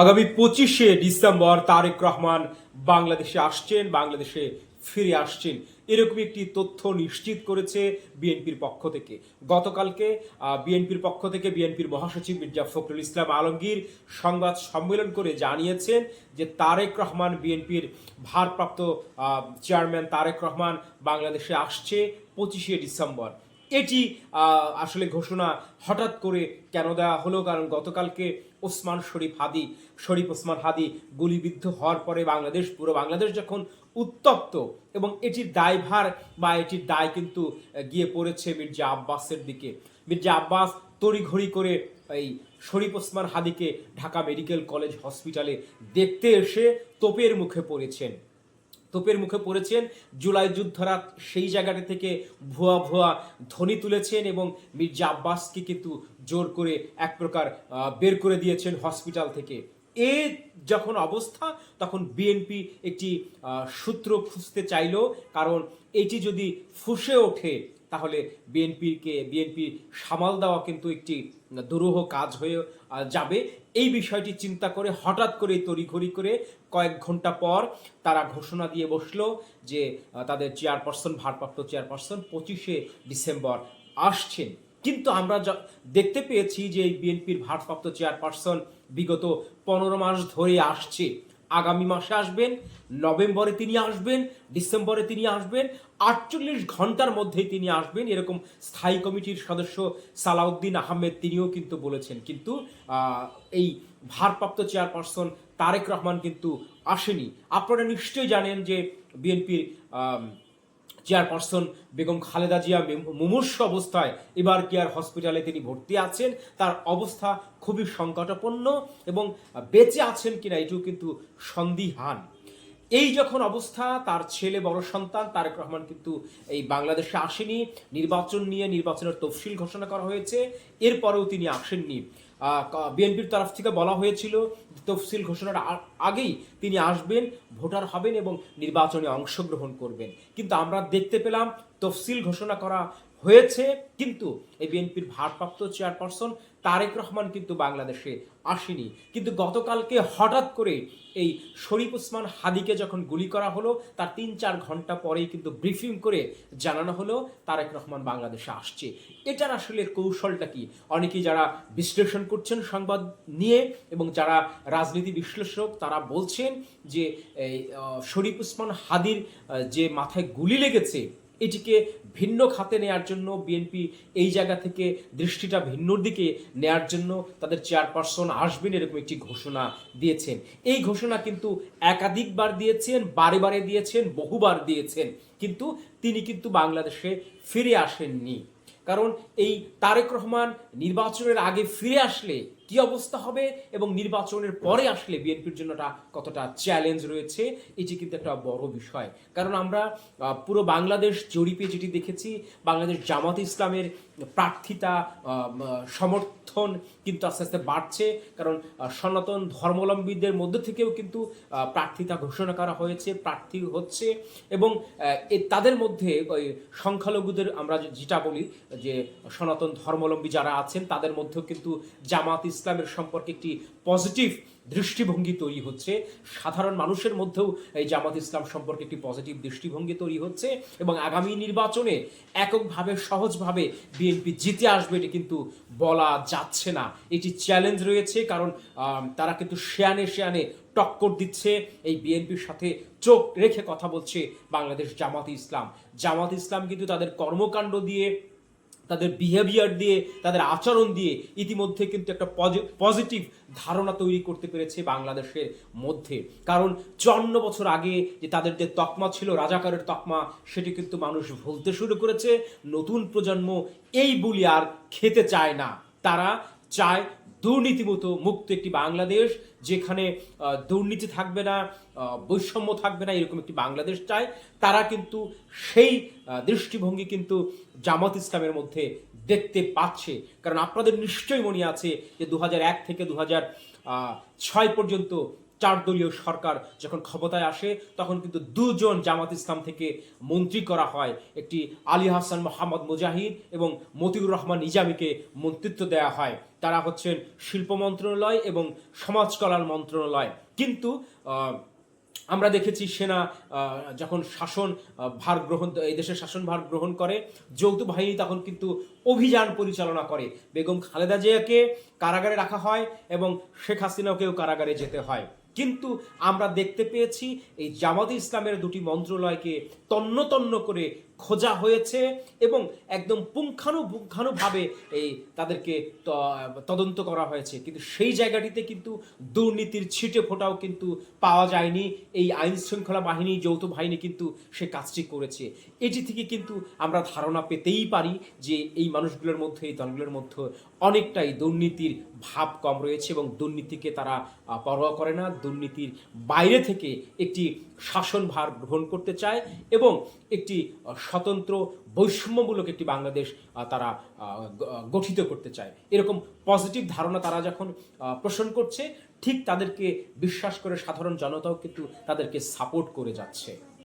আগামী পঁচিশে ডিসেম্বর তারেক রহমান বাংলাদেশে আসছেন, বাংলাদেশে ফিরে আসছেন। এরকম একটি তথ্য নিশ্চিত করেছে বিএনপির পক্ষ থেকে। গতকালকে বিএনপির পক্ষ থেকে বিএনপির মহাসচিব মির্জা ফখরুল ইসলাম আলমগীর সংবাদ সম্মেলন করে জানিয়েছেন যে তারেক রহমান বিএনপির ভারপ্রাপ্ত চেয়ারম্যান তারেক রহমান বাংলাদেশে আসছে পঁচিশে ডিসেম্বর। এটি আসলে ঘোষণা হঠাৎ করে কেন দেওয়া হলো? কারণ গতকালকে ওসমান শরীফ হাদি, শরীফ ওসমান হাদি গুলিবিদ্ধ হওয়ার পরে বাংলাদেশ, পুরো বাংলাদেশ যখন উত্তপ্ত এবং এটির দায়ভার বা এটির দায় কিন্তু গিয়ে পড়েছে মির্জা আব্বাসের দিকে। মির্জা আব্বাস তড়িঘড়ি করে এই শরীফ ওসমান হাদিকে ঢাকা মেডিকেল কলেজ হসপিটালে দেখতে এসে তোপের মুখে পড়েছেন। তোপের মুখে পড়েছেন। জুলাই যুদ্ধরা সেই জায়গাটা থেকে ভুয়া ভুয়া ধ্বনি তুলেছেন এবং মির্জা আব্বাসকে কিন্তু জোর করে এক প্রকার বের করে দিয়েছেন হসপিটাল থেকে। এ যখন অবস্থা, তখন বিএনপি একটি সূত্র খুঁজতে চাইল, কারণ এটি যদি ফুসে ওঠে তাহলে বিএনপিকে, বিএনপি সামাল দেওয়া কিন্তু একটি দুরূহ কাজ হয়ে যাবে। এই বিষয়টি চিন্তা করে, হঠাৎ করে তড়িঘড়ি করে কয়েক ঘণ্টা পর তারা ঘোষণা দিয়ে বসল যে তাদের চেয়ারপারসন, ভারপ্রাপ্ত চেয়ারপারসন পঁচিশে ডিসেম্বর আসছেন। কিন্তু আমরা দেখতে পেয়েছি যে এই বিএনপির ভারপ্রাপ্ত চেয়ারপারসন বিগত পনেরো মাস ধরে আসছে। আগামী মাসে আসবেন, নভেম্বরে তিনি আসবেন, ডিসেম্বরে তিনি আসবেন, আটচল্লিশ ঘণ্টার মধ্যেই তিনি আসবেন। এরকম স্থায়ী কমিটির সদস্য সালাউদ্দিন আহমেদ তিনিও কিন্তু বলেছেন। কিন্তু এই ভারপ্রাপ্ত চেয়ারপারসন তারেক রহমান কিন্তু আসেনি। আপনারা নিশ্চয়ই জানেন যে বিএনপির চেয়ারপারসন বেগম খালেদা জিয়া মুমূর্ষ অবস্থায় এবার কেয়ার হসপিটালে তিনি ভর্তি আছেন। তার অবস্থা খুবই সংকটাপন্ন এবং বেঁচে আছেন কিনা এটিও কিন্তু সন্দিহান। এই যখন অবস্থা, তার ছেলে বড় সন্তান, তারেক রহমান কিন্তু এই বাংলাদেশে আসেনি। নির্বাচন নিয়ে নির্বাচনের তফসিল ঘোষণা করা হয়েছে। এরপরেও তিনি আসেননি। বিএনপির তরফ থেকে বলা হয়েছিল তফসিল ঘোষণার আগেই তিনি আসবেন, ভোটার হবেন এবং নির্বাচনে অংশগ্রহণ করবেন। কিন্তু আমরা দেখতে পেলাম, তফসিল ঘোষণা করা হয়েছে, কিন্তু এই বিএনপির ভারপ্রাপ্ত চেয়ারপারসন তারেক রহমান কিন্তু বাংলাদেশে আসেনি। কিন্তু গতকালকে হঠাৎ করে এই শরীফ ওসমান হাদিকে যখন গুলি করা হলো, তার তিন চার ঘণ্টা পরেই কিন্তু ব্রিফিং করে জানানো হলো, তারেক রহমান বাংলাদেশে আসছে। এটার আসলে কৌশলটা কি? অনেকেই যারা বিশ্লেষণ করছেন সংবাদ নিয়ে এবং যারা রাজনীতি বিশ্লেষক, তারা বলছেন যে শরীফ ওসমান হাদির যে মাথায় গুলি লেগেছে এটিকে ভিন্ন খাতে নেয়ার জন্য বিএনপি এই জায়গা থেকে দৃষ্টিটা ভিন্নর দিকে নেয়ার জন্য তাদের চেয়ারপারসন আসবেন এরকম একটি ঘোষণা দিয়েছেন। এই ঘোষণা কিন্তু একাধিকবার দিয়েছেন, বারে বারে দিয়েছেন, বহুবার দিয়েছেন। কিন্তু তিনি কিন্তু বাংলাদেশে ফিরে আসেননি। কারণ এই তারেক রহমান নির্বাচনের আগে ফিরে আসলে কি অবস্থা হবে এবং নির্বাচনের পরে আসলে বিএনপির জন্য কতটা চ্যালেঞ্জ রয়েছে এটি কিন্তু একটা বড় বিষয়। কারণ আমরা পুরো বাংলাদেশ জরিপে যেটি দেখেছি, বাংলাদেশ জামাত ইসলামের প্রার্থিতা সমর্থন কিন্তু আস্তে আস্তে বাড়ছে। কারণ সনাতন ধর্মাবলম্বীদের মধ্য থেকেও কিন্তু প্রার্থিতা ঘোষণা করা হয়েছে, প্রার্থী হচ্ছে এবং তাদের মধ্যে ওই সংখ্যালঘুদের আমরা যেটা বলি, যে সনাতন ধর্মাবলম্বী যারা আছেন, তাদের মধ্যেও কিন্তু জামাত ইসলামের সম্পর্কে একটি পজিটিভ দৃষ্টিভঙ্গি তৈরি হচ্ছে। সাধারণ মানুষের মধ্যেও এই জামাত ইসলাম সম্পর্কে একটি পজিটিভ দৃষ্টিভঙ্গি তৈরি হচ্ছে এবং আগামী নির্বাচনে এককভাবে, সহজভাবে বিএনপি জিতে আসবে এটি কিন্তু বলা যাচ্ছে না। এটি চ্যালেঞ্জ রয়েছে কারণ তারা কিন্তু শেয়ানে শেয়ানে টক্কর দিচ্ছে। এই বিএনপির সাথে চোখ রেখে কথা বলছে বাংলাদেশ জামাত ইসলাম। জামাত ইসলাম কিন্তু তাদের কর্মকাণ্ড দিয়ে তাদের বিহেভিয়ার দিয়ে, তাদের আচরণ দিয়ে ইতিমধ্যে কিন্তু একটা পজিটিভ ধারণা তৈরি করতে পেরেছে বাংলাদেশের মধ্যে। কারণ চন্ন বছর আগে যে তাদের যে তকমা ছিল, রাজাকারের তকমা, সেটি কিন্তু মানুষ ভুলতে শুরু করেছে। নতুন প্রজন্ম এই বুলি আর খেতে চায় না। তারা চায় দুর্নীতিমতো মুক্ত একটি বাংলাদেশ যেখানে দুর্নীতি থাকবে না বৈষম্য থাকবে না, এরকম একটি বাংলাদেশ চায়। তারা কিন্তু সেই দৃষ্টিভঙ্গি কিন্তু জামাত ইসলামের মধ্যে দেখতে পাচ্ছে। কারণ আপনাদের নিশ্চয়ই মনে আছে যে দু এক থেকে দু ছয় পর্যন্ত চার দলীয় সরকার যখন ক্ষমতায় আসে, তখন কিন্তু দুজন জামাত ইসলাম থেকে মন্ত্রী করা হয়। একটি আলী হাসান মোহাম্মদ মুজাহিদ এবং মতিউর রহমান নিজামীকে মন্ত্রিত্ব দেওয়া হয়। তারা হচ্ছেন শিল্প মন্ত্রণালয় এবং সমাজ কল্যাণ মন্ত্রণালয়। কিন্তু আমরা দেখেছি সেনা যখন শাসন ভার গ্রহণ, এই দেশের শাসন ভার গ্রহণ করে, যৌথ বাহিনী তখন কিন্তু অভিযান পরিচালনা করে। বেগম খালেদা জিয়াকে কারাগারে রাখা হয় এবং শেখ হাসিনাকেও কারাগারে যেতে হয়। কিন্তু আমরা দেখতে পেয়েছি এই জামাত ইসলামের দুটি মন্ত্রণালয়কে তন্ন তন্ন করে খোঁজা হয়েছে এবং একদম পুঙ্খানুপুঙ্খানুভাবে এই তাদেরকে তদন্ত করা হয়েছে। কিন্তু সেই জায়গাটিতে কিন্তু দুর্নীতির ছিটে ফোটাও কিন্তু পাওয়া যায়নি। এই আইন শৃঙ্খলা বাহিনী, যৌথ বাহিনী কিন্তু সে কাজটি করেছে। এটি থেকে কিন্তু আমরা ধারণা পেতেই পারি যে এই মানুষগুলোর মধ্যে, এই দলগুলোর মধ্যে অনেকটাই দুর্নীতির ভাব কম রয়েছে এবং দুর্নীতিকে তারা পরোয়া করে না। দুর্নীতির বাইরে থেকে একটি শাসনভার গ্রহণ করতে চায় এবং একটি স্বতন্ত্র বৈষম্যমূলক একটি বাংলাদেশ তারা গঠিত করতে চায়। এরকম পজিটিভ ধারণা তারা যখন পোষণ করছে, ঠিক তাদেরকে বিশ্বাস করে সাধারণ জনতাও কিন্তু তাদেরকে সাপোর্ট করে যাচ্ছে।